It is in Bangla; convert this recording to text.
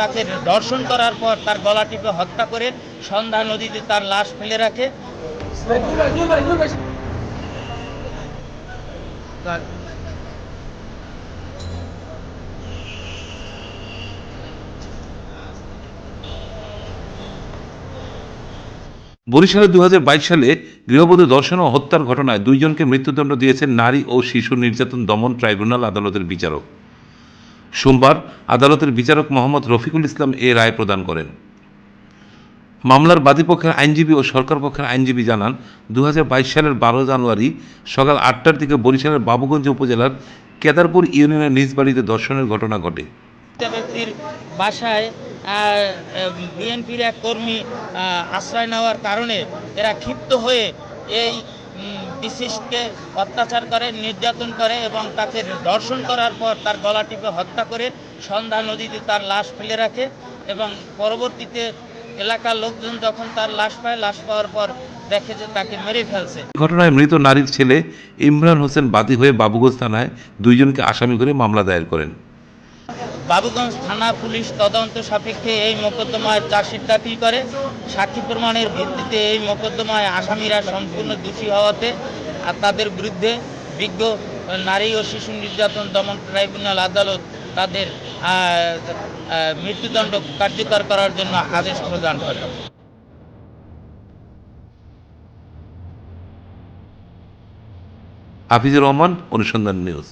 তাকে দর্শন করার পর তার গলাটিকে হত্যা করে সন্ধ্যা নদীতে তার লাশ ফেলে রাখে। বরিশালে দু সালে গৃহবধূ দর্শন ও হত্যার ঘটনায় দুইজনকে মৃত্যুদণ্ড দিয়েছেন নারী ও শিশু নির্যাতন দমন ট্রাইব্যুনাল আদালতের বিচারক। সোমবার আদালতের বিচারক মোহাম্মদ রফিকুল ইসলাম এ রায় প্রদান করেন। মামলার বাদীপক্ষের আইনজীবী ও সরকার পক্ষের আইনজীবী জানান দু হাজার বাইশ সালের বারো জানুয়ারি সকাল আটটার দিকে বরিশালের বাবুগঞ্জ উপজেলার কেদারপুর ইউনিয়নের নিজ বাড়িতে দর্শনের ঘটনা ঘটে। ব্যক্তির বাসায় বিএনপির এক কর্মী আশ্রয় নেওয়ার কারণে এরা ক্ষিপ্ত হয়ে এই বিশিষ্টকে অত্যাচার করে, নির্যাতন করে এবং তাকে দর্শন করার পর তার গলা টিপে হত্যা করে সন্ধ্যা নদীতে তার লাশ ফেলে রাখে এবং পরবর্তীতে এলাকার লোকজন যখন তার লাশ পায়, লাশ পাওয়ার পর দেখে যে তাকে মেরে ফেলছে। ঘটনায় মৃত নারীর ছেলে ইমরান হোসেন বাদী হয়ে বাবুগঞ্জ থানায় দুইজনকে আসামি করে মামলা দায়ের করেন। বাবুগঞ্জ থানা পুলিশ তদন্ত সাপেক্ষে এই মোকদ্দমায় চার্জশিট দাখিল করে। সাক্ষী প্রমাণের ভিত্তিতে এই মোকদ্দমায় আসামিরা সম্পূর্ণ দোষী হওয়াতে আর তাদের বিরুদ্ধে বিজ্ঞ নারী ও শিশু নির্যাতন দমন ট্রাইব্যুনাল আদালত তাদের মৃত্যুদণ্ড কার্যকর করার জন্য আদেশ প্রদান করে। হাফিজুর রহমান, অনুসন্ধান নিউজ।